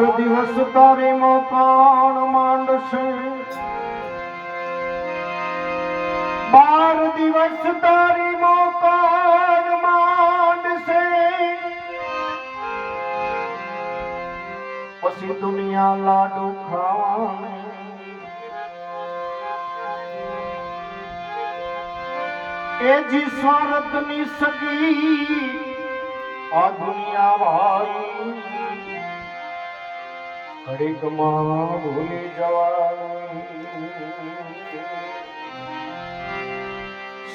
બાર દિવસ તારી મકાન માંડશે. બાર દિવસ તારી મકાન માંડશે. પછી દુનિયા લાડુ ખાવાને. એ જી સ્વાર્થની સગી આ દુનિયા ભાઈ ઘડીકમાં ભૂલી જવાની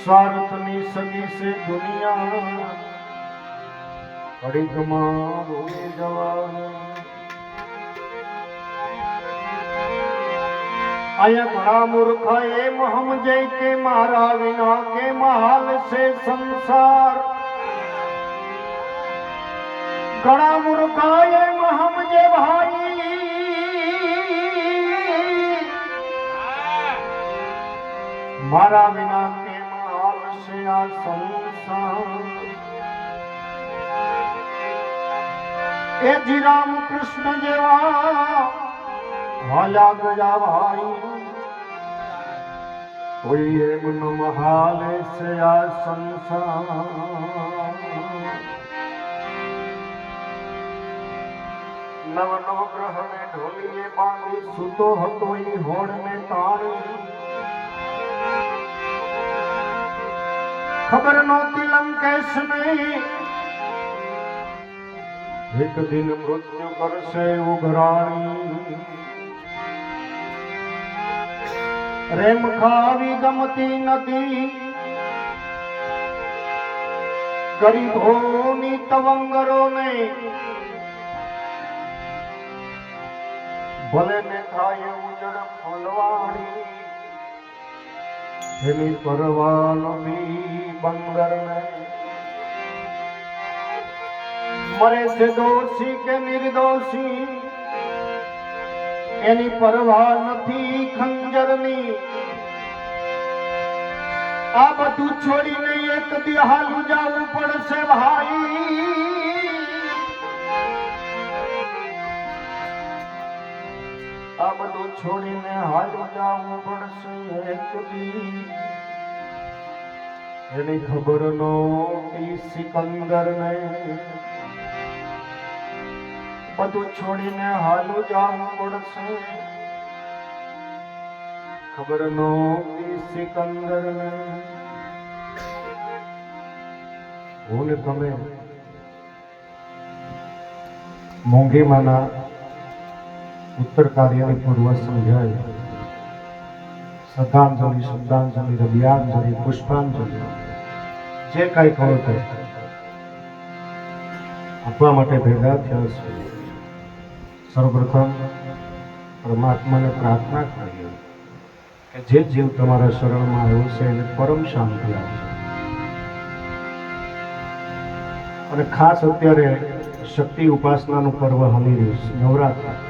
સ્વાર્થની સગી છે દુનિયા. ઘડીકમાં ભૂલી જવાની અહીંયા ઘણા મૂર્ખ એમ સમજે કે મારા વિના કે મહાલ છે સંસાર. ઘણા મૂર્ખ એમ સમજે ભાઈ મારા વિના કેમ છે આ સંસાર. એ જી રામ કૃષ્ણ જેવા હાલા ગયા ભાઈ. કોઈ એમ મહાલે છે આ સંસાર. નવ નવ ગ્રહને ઢોલીએ બાંધી સૂતો હતો ઈ હોડને તાણી. ખબર નહોતી લંકેશ એક દિન મૃત્યુ કરશે ઉઘરાણી. રેમ ખાવી ગમતી નદી. ગરીબોની તવંગરોને. ભલે ને થાય ઉજળ ફૂલવાણી. એની પરવાનો બી બંદર ને મરે છે દોષી કે નિર્દોષી? એની પરવા નથી ખંજરની. આ બધું છોડીને એક દી હાલું જવું પડશે ભાઈ. બધું છોડીને હાલી જવું પડશે એક એની ખબર નો સિકંદર ને બધું છોડીને હાલું જવું પડશે ખબર નો સિકંદર ને હું તમે મોંઘીમાના ઉત્તર કાર્યાલય પૂર્વ સંધ્યાએ શ્રદ્ધાંજલિ શ્રદ્ધાંજલિ, રવ્યાંજલિ, પુષ્પાંજલિ, જે કાંઈ કહો તે. આપવા માટે ભેગા થયા છે. સર્વપ્રથમ પરમાત્માને પ્રાર્થના કરીએ કે જે જીવ તમારા શરણમાં આવ્યો છે એને પરમ શાંતિ આવશે અને ખાસ અત્યારે શક્તિ ઉપાસનાનું પર્વ હમી રહ્યું છે. નવરાત્રિ.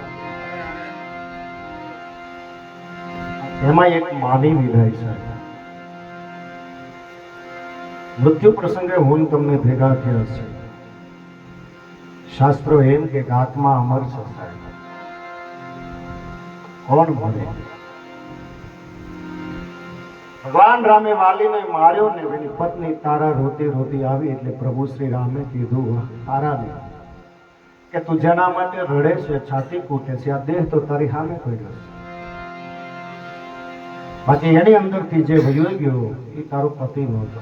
એમાં એક માની વિદાય છે. મૃત્યુ પ્રસંગે હું તમને ભેગા થયા છે. શાસ્ત્રો એમ કે આત્મા અમર છે કોણ મળે ભગવાન રામે વાલીને માર્યો ને એની પત્ની તારા રોતી રોતી આવી એટલે પ્રભુ શ્રી રામે કીધું તારાને કે તું જેના માટે રડે છે, છાતી કૂટે છે, આ દેહ તો તારી સામે પડ્યો છે. બાકી એની અંદરથી જે વયો ગયો, એ તારો પતિ નહોતો.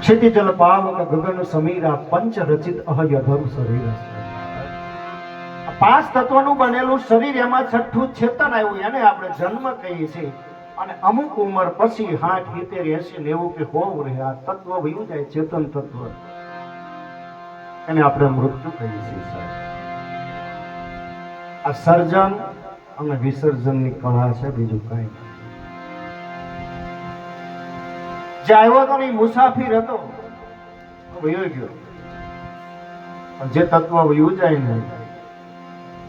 ક્ષિતિજલ પાવક ગગન સમીરા પંચ રચિત અહયધર શરીર પાંચ તત્વનું બનેલું શરીર એમાં છઠ્ઠું ચેતન આવ્યું, એને આપણે જન્મ કહીએ છીએ. અને અમુક ઉંમર પછી હાથ સિત્તેર એસી નેવું કે હોવ રહે આ તત્વ વયું જાય, ચેતન તત્વ. એને આપણે મૃત્યુ કહીએ છીએ, સાહેબ. આ સર્જન અને વિસર્જનની કળા છે, બીજું કઈ જે આવ્યો તો મુસાફિર હતો વયો જે તત્વ વયું જાય ને,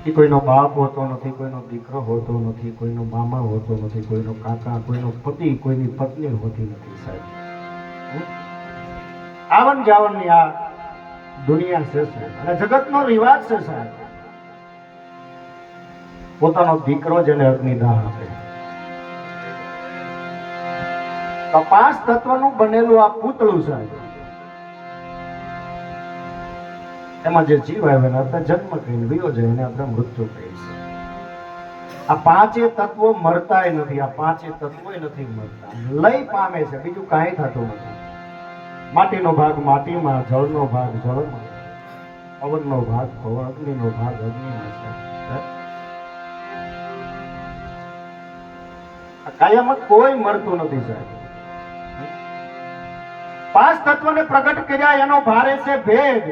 એ કોઈનો બાપ હોતો નથી, કોઈનો દીકરો હોતો નથી, કોઈનો મામા હોતો નથી, કોઈનો કાકા, કોઈનો પતિ, કોઈની પત્ની હોતી નથી, સાહેબ? આવન જાવનની આ દુનિયા છે અને જગતનો રિવાજ છે, સાહેબ. પોતાનો દીકરો જેને અગ્નિદાન આપે. પાંચ તત્વનું બનેલું આ પૂતળું છે. એમાં જે જીવ આવે ને આપણે જન્મ કહીને, વિયો જાય એને આપણે મૃત્યુ કહીશું આ પાંચે તત્વો મરતાય નથી, આ પાંચે તત્વો નથી મરતા. લય પામે છે, બીજું કાંઈ થતું નથી. માટીનો ભાગ માટીમાં, જળનો ભાગ જળમાં. પવનનો ભાગ પવન, અગ્નિનો ભાગ અગ્નિમાં છે. કાયામાં કોઈ મળતું નથી, સાહેબ. પાંચ તત્વને પ્રગટ કર્યા, એનો ભારે છે ભેદ.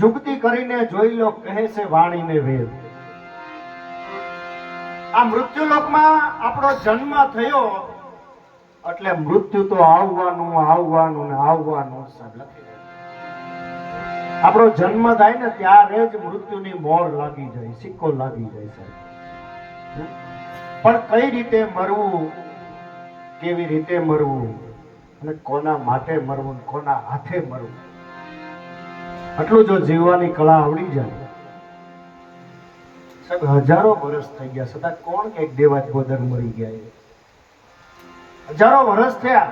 જુગતી કરીને જોઈ લો, કહે છે વાણીને વેદ. આ મૃત્યુલોકમાં આપણો જન્મ થયો એટલે મૃત્યુ તો આવવાનું આવવાનું ને આવવાનું. આપણો જન્મ થાય ને ત્યારે જ મૃત્યુની મોર લાગી જાય, સિક્કો લાગી જાય, સાહેબ. પણ કઈ રીતે મરવું? કેવી રીતે મરવું? અને કોના માટે મરવું કોના હાથે મરવું? આટલું જો જીવવાની કળા આવડી જાય. હજારો વર્ષ થઈ ગયા છતાં કોણ કંઈક દેવાજ ગોદર મરી ગયા હજારો વર્ષ થયા.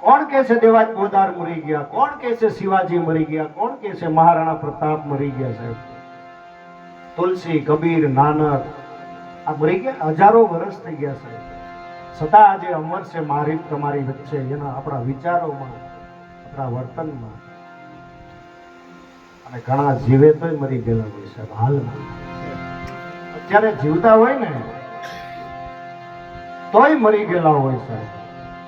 કોણ કે છે દેવાજ ગોદાર મરી ગયા? કોણ કે છે શિવાજી મરી ગયા? કોણ કે છે મહારાણા પ્રતાપ મરી ગયા સાહેબ તુલસી કબીર નાનક આ મરી ગયા? હજારો વર્ષ થઈ ગયા સાહેબ છતાં આજે અમર છે મારી, તમારી વચ્ચે. એના આપણા વિચારોમાં, આપણા વર્તનમાં. અને ઘણા જીવે તોય મરી ગયેલા હોય સાહેબ હાલમાં. અત્યારે જીવતા હોય ને, તોય મરી ગયેલા હોય સાહેબ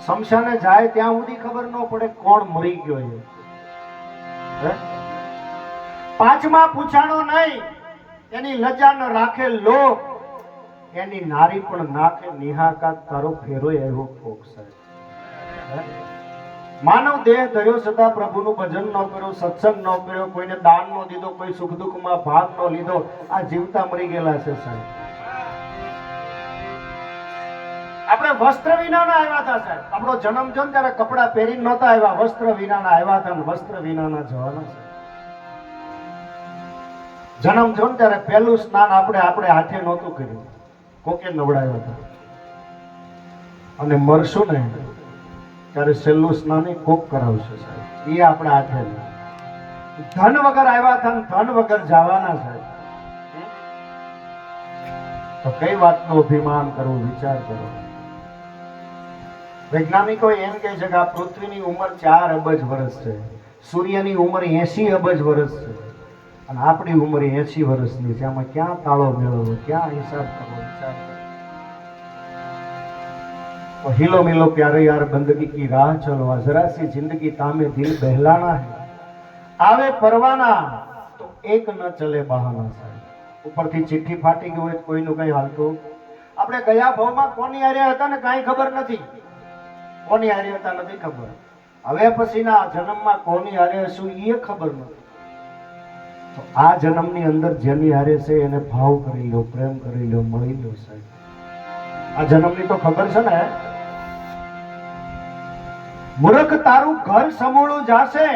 શમશાને જાય ત્યાં સુધી ખબર ન પડે કોણ મરી ગયો એ? પાંચમા પૂછાણો નહીં. એની લજા ન રાખે લોક. એની નારી પણ નાખે નિહાકા તારો ફેરો એવો ફોક સાહેબ. માનવ દેહ ધર્યો છતાં પ્રભુનું ભજન ન કર્યું, સત્સંગ ન કર્યો, કોઈને દાન ન દીધો, કોઈ સુખ દુઃખમાં ભાગ ન લીધો, આ જીવતા મરી ગયેલા છે સાહેબ. આપણે વસ્ત્ર વિનાના આવ્યા હતા સાહેબ. આપણો જન્મ જો ત્યારે કપડાં પહેરીને નહોતા આવ્યા, વસ્ત્ર વિનાના આવ્યા હતા ને વસ્ત્ર વિનાના જવાના છે. જન્મ જો ત્યારે પહેલું સ્નાન આપણે આપણે હાથે નહોતું કર્યું. કોકે નવડાવ્યા હતા. અને મરશું ને ત્યારે છેલ્લું સ્નાન કોક કરાવશે સાહેબ. એ આપણે હાથે ધન વગર આવ્યા હતા ધન વગર જવાના સાહેબ. તો કઈ વાતનું અભિમાન કરવું, વિચાર કરો વૈજ્ઞાનિકો એમ કહે છે કે આ પૃથ્વીની ઉંમર ચાર અબજ વર્ષ છે. સૂર્યની ઉંમર એસી અબજ વર્ષ છે. અને આપણી ઉંમર એંસી વર્ષની છે. આમાં ક્યાં તાળો મેળવવો? ક્યાં હિસાબ કરવો? વિચાર હિલો મિલો પ્યારે યાર બંદગી કી રાહ ચલવા. જરાસી જિંદગી તામે દિલ બહેલાના હે. આવે પરવાના, તો એક ન ચલે બહાના સાહેબ. ઉપરથી ચિઠ્ઠી ફાટી ગઈ હોય કોઈનું કંઈ હાલતું? આપણે ગયા ભાવમાં કોની હારે હતા ને કાંઈ ખબર નથી? કોની હારે હતા નથી ખબર? હવે પછીના જન્મમાં કોની હારે શું એ ખબર નથી. આ જન્મની અંદર જેની હારે છે એને ભાવ કરી લો, પ્રેમ કરી લો, મળી લો સાહેબ. આ જન્મની તો ખબર છે ને? મૂર્ખ તારું ઘર સમોળું જાશે,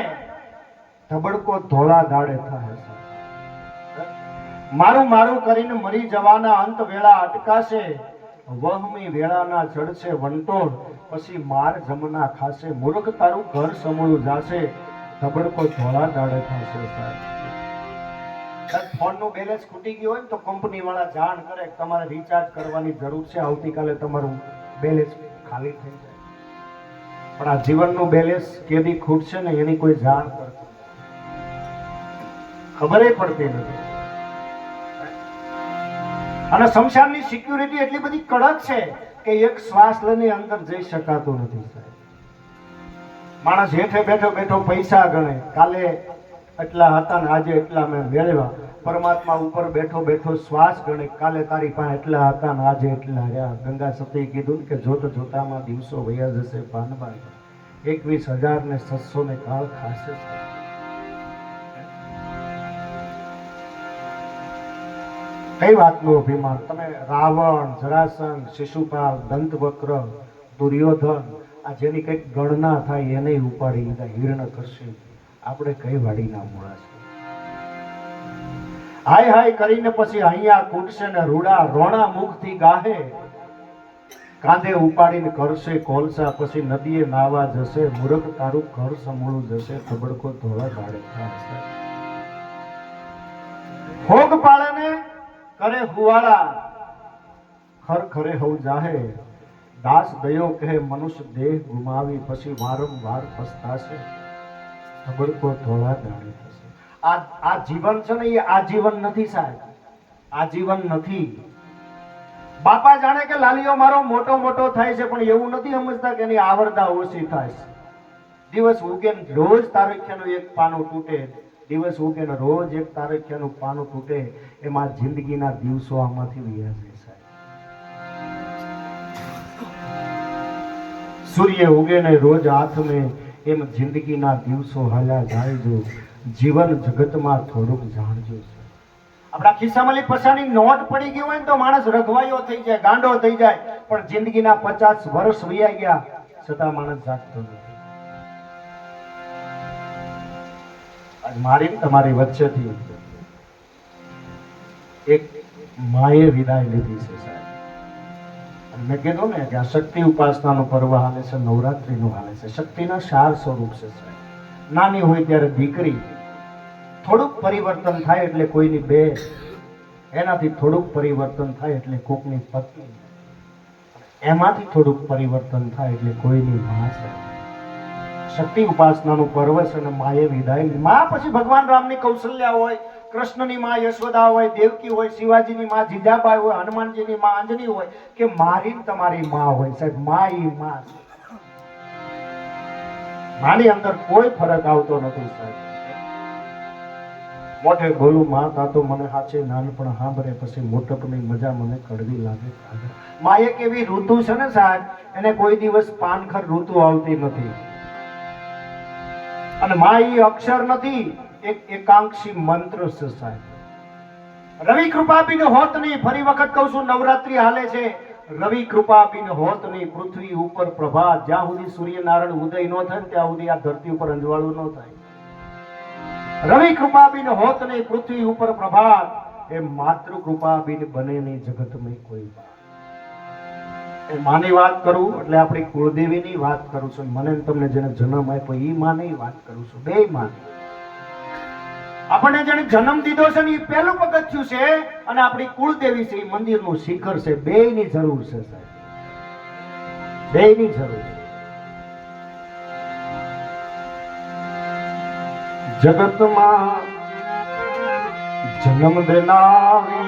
ધબડકો ધોળા દાડે થાય મારું મારું કરીને મરી જવાના અંત વેળા અટકાશે, વહમી વેળાના ચડશે વંટોળ, પછી માર જમના ખાશે. મૂર્ખ તારું ઘર સમૂળું જાશે, ધબડકો ધોળા દાડે થશે સાહેબ. સાહેબ, ફોનનું બેલેન્સ ખૂટી ગયું હોય તો કંપની વાળા જાણ કરે તમારે રિચાર્જ કરવાની જરૂર છે. આવતીકાલે તમારું બેલેન્સ ખાલી થઈ જાય. પણ આ જીવનનું બેલેન્સ કેદી ખૂટશે ને એની કોઈ જાણ કરતું ખબરે પડતી નથી. અને શમશાનની સિક્યુરિટી એટલી બધી કડક છે કે એક શ્વાસ લઈને અંદર જઈ શકાતું નથી સાહેબ. માણસ હેઠે બેઠો બેઠો પૈસા ગણે. કાલે એટલા હતા ને આજે એટલા મેં વેળવા પરમાત્મા ઉપર બેઠો બેઠો શ્વાસ ગણે. કાલે તારી પાસે એટલા હતા ને આજે એટલા રહ્યા. ગંગા સતીએ કીધું કે જોત જોતામાં દિવસો વયા જશે ભાનભાઈ એકવીસ હજાર ને છસો ને કાળ ખાશે. કઈ વાતનું અભિમાન? તમે રાવણ, જરાસંઘ, શિશુપાલ, દંતવક્ર, દુર્યોધન, આ જેની કંઈક ગણના થાય એને ઉપાડી હિરણ કરશે. આપણે કઈ વાડીના મૂળા છે હાય હાય કરીને પછી અહીંયા કૂટશે ને રૂડા રોણા મુખથી ગાહે. કાંધે ઉપાડીને કરશે કોલસા પછી નદીએ નાવા જશે, મૂરખ તારું ઘર સમૂળું જશે તબડકો ધોળા ગાળે ભોગ પાળે કરે હુવાળા, ખર ખરે હવ જાહે. દાસ દયો કહે મનુષ્ય દેહ ગુમાવી, પછી વારંવાર પસ્તાશે. તબડકો ધોળા થશે. આ આ જીવન છે ને એ આજીવન નથી સાહેબ. આજીવન નથી. બાપા જાણે કે લાલીઓ મારો મોટો મોટો થાય છે, પણ એવું નથી સમજતા કે એની આવરદા ઓછી થાય છે. દિવસ ઉગે રોજ તારીખ્યાનું એક પાનું તૂટે. દિવસ ઉગે રોજ એક તારીખ્યાનું પાનું તૂટે. એમાં જિંદગીના દિવસો આમાંથી વયા જાય સાહેબ. સૂર્ય ઉગે ને રોજ હાથમે એમ જિંદગીના દિવસો હાલ્યા જાય જો જીવન જગતમાં થોડુંક જાણજો આપણા ખિસ્સામાં પૈસાની નોટ પડી ગઈ હોય ને તો માણસ રઘવાયો થઈ જાય, ગાંડો થઈ જાય, પણ જિંદગીના પચાસ વર્ષ વૈયા ગયા, છતાં માણસ જાગતો નથી. આજ મારી તમારી વચ્ચેથી એક માએ વિદાય લીધી છે, સાહેબ. મેં કીધું ને કે આ શક્તિ ઉપાસનાનો પર્વ હાલે છે, નવરાત્રીનું હાલે છે. શક્તિના સાર સ્વરૂપ છે નાની હોય ત્યારે દીકરી થોડુંક પરિવર્તન થાય એટલે કોઈની બે એનાથી થોડુંક પરિવર્તન થાય એટલે કોકની પત્ની. એમાંથી થોડુંક પરિવર્તન થાય એટલે કોઈની મા છે. શક્તિ ઉપાસનાનું પર્વ છે અને માએ વિદાય. મા પછી ભગવાન રામની કૌશલ્યા હોય. કૃષ્ણની માં યશોદા હોય, દેવકી હોય, શિવાજીની માં જીજાબાઈ હોય, હનુમાનજીની માં અંજની હોય કે મારી તમારી માં હોય? સાહેબ મા ઈ માં માની અંદર કોઈ ફરક આવતો નથી, સાહેબ. મોઢે બોલું, માં, તા મને સાચે નાનપણ સાંભળે, પછી મોટપની મજા મને કડવી લાગે માં, એક એવી ઋતુ છે ને, સાહેબ, એને કોઈ દિવસ પાનખર ઋતુ આવતી નથી. અને માં, એ અક્ષર નથી. એક એકાંક્ષી મંત્ર છે સાહેબ. રવિ કૃપા બિન હોત નહીં, ફરી વખત કહું છું, નવરાત્રી હાલે છે. રવિ કૃપા બિન હોત નહીં, પૃથ્વી ઉપર પ્રભા, જ્યાં સુધી સૂર્યનારાયણ ઉદય ન થાય ત્યાં સુધી આ ધરતી ઉપર અંજવાળું ન થાય. રવિ કૃપા બિન હોત નહીં, પૃથ્વી ઉપર પ્રભા, એ માતૃ કૃપા બિન બને નહીં જગતમાં કોઈ વાત એ માની વાત કરું, એટલે આપણી કુળદેવીની વાત કરું છું. મને તમને જેને જન્મ આપ્યો એ માની વાત કરું છું. બે માં આપણને જેને જન્મ દીધો છે ને એ પહેલું પગથિયું છે અને આપણી કુળદેવી છે એ મંદિરનું શિખર છે. બેયની જરૂર છે સાહેબ. બેયની જરૂર છે. જગતમાં જન્મ દેનારી